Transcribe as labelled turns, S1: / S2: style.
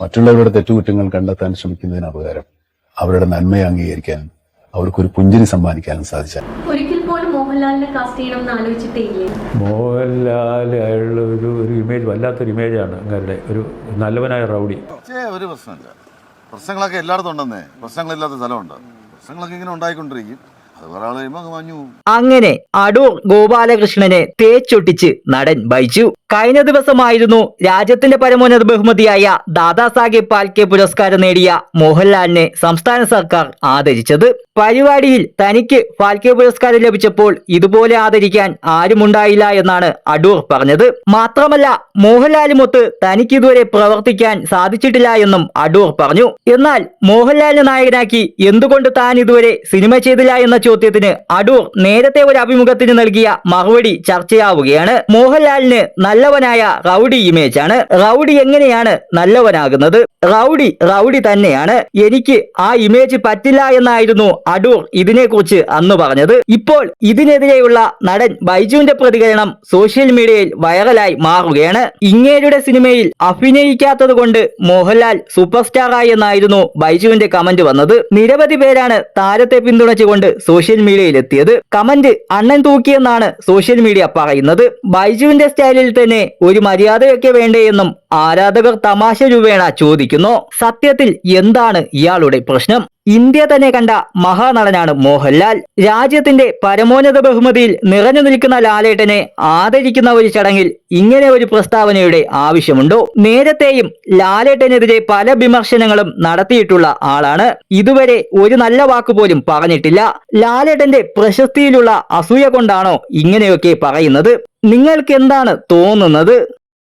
S1: മറ്റുള്ളവരുടെ തെറ്റുകുറ്റങ്ങൾ കണ്ടെത്താൻ ശ്രമിക്കുന്നതിന് അപകാരം അവരുടെ നന്മയെ അംഗീകരിക്കാനും അവർക്കൊരു പുഞ്ചിരി സമ്മാനിക്കാനും സാധിച്ചാൽ
S2: ഒരിക്കൽ പോലും മോഹൻലാലിനെ കാസ്റ്റ് ചെയ്യണമെന്ന് ആലോചിച്ചിട്ടേ
S3: മോഹൻലാൽ അയാളുടെ ഒരു ഒരു ഇമേജ് വല്ലാത്തൊരു ഇമേജാണ് അങ്ങേരുടെ ഒരു നല്ലവനായ റൗഡി.
S4: ഒരു പ്രശ്നമില്ല. പ്രശ്നങ്ങളൊക്കെ എല്ലായിടത്തും ഉണ്ടെന്നേ. പ്രശ്നങ്ങളില്ലാത്ത സ്ഥലമുണ്ട്. പ്രശ്നങ്ങളൊക്കെ ഇങ്ങനെ ഉണ്ടായിക്കൊണ്ടിരിക്കും.
S5: അങ്ങനെ അടൂർ ഗോപാലകൃഷ്ണനെ തേച്ചൊട്ടിച്ച് നടൻ ബൈജു. കഴിഞ്ഞ ദിവസമായിരുന്നു രാജ്യത്തിന്റെ പരമോന്നത ബഹുമതിയായ ദാദാസാഹേബ് പാൽക്കെ പുരസ്കാരം നേടിയ മോഹൻലാലിനെ സംസ്ഥാന സർക്കാർ ആദരിച്ചത്. പരിപാടിയിൽ തനിക്ക് ഫാൽക്കെ പുരസ്കാരം ലഭിച്ചപ്പോൾ ഇതുപോലെ ആദരിക്കാൻ ആരുമുണ്ടായില്ല എന്നാണ് അടൂർ പറഞ്ഞത്. മാത്രമല്ല മോഹൻലാലുമൊത്ത് തനിക്ക് ഇതുവരെ പ്രവർത്തിക്കാൻ സാധിച്ചിട്ടില്ല എന്നും അടൂർ പറഞ്ഞു. എന്നാൽ മോഹൻലാലിനെ നായകനാക്കി എന്തുകൊണ്ട് താൻ ഇതുവരെ സിനിമ ചെയ്തില്ല എന്ന ചോദ്യത്തിന് അടൂർ നേരത്തെ ഒരു അഭിമുഖത്തിന് നൽകിയ മറുപടി ചർച്ചയാവുകയാണ്. മോഹൻലാലിന് നല്ലവനായ റൗഡി ആണ് റൗഡി എങ്ങനെയാണ് നല്ലവനാകുന്നത്? റൗഡി റൗഡി തന്നെയാണ്. എനിക്ക് ആ ഇമേജ് പറ്റില്ല എന്നായിരുന്നു അടൂർ ഇതിനെക്കുറിച്ച് അന്ന് പറഞ്ഞത്. ഇപ്പോൾ ഇതിനെതിരെയുള്ള നടൻ ബൈജുവിന്റെ പ്രതികരണം സോഷ്യൽ മീഡിയയിൽ വൈറലായി മാറുകയാണ്. ഇങ്ങേരുടെ സിനിമയിൽ അഭിനയിക്കാത്തത് കൊണ്ട് മോഹൻലാൽ സൂപ്പർ സ്റ്റാറായി എന്നായിരുന്നു ബൈജുവിന്റെ കമന്റ് വന്നത്. നിരവധി പേരാണ് താരത്തെ പിന്തുണച്ചുകൊണ്ട് സോഷ്യൽ മീഡിയയിൽ എത്തിയത്. കമന്റ് അണ്ണൻ തൂക്കിയെന്നാണ് സോഷ്യൽ മീഡിയ പറയുന്നത്. ബൈജുവിന്റെ സ്റ്റൈലിൽ തന്നെ ഒരു മര്യാദയൊക്കെ വേണ്ടേ എന്നും ആരാധകർ തമാശ രൂപേണ ചോദിക്കുന്നു സത്യത്തിൽ എന്താണ് ഇയാളുടെ പ്രശ്നം? ഇന്ത്യ തന്നെ കണ്ട മഹാനടനാണ് മോഹൻലാൽ. രാജ്യത്തിന്റെ പരമോന്നത ബഹുമതിയിൽ നിറഞ്ഞു നിൽക്കുന്ന ലാലേട്ടനെ ആദരിക്കുന്ന ഒരു ചടങ്ങിൽ ഇങ്ങനെ ഒരു പ്രസ്താവനയുടെ ആവശ്യമുണ്ടോ? നേരത്തെയും ലാലേട്ടനെതിരെ പല വിമർശനങ്ങളും നടത്തിയിട്ടുള്ള ആളാണ്. ഇതുവരെ ഒരു നല്ല വാക്ക് പോലും പറഞ്ഞിട്ടില്ല. ലാലേട്ടന്റെ പ്രശസ്തിയിലുള്ള അസൂയ കൊണ്ടാണോ ഇങ്ങനെയൊക്കെ പറയുന്നത്? നിങ്ങൾക്ക് എന്താണ് തോന്നുന്നത്?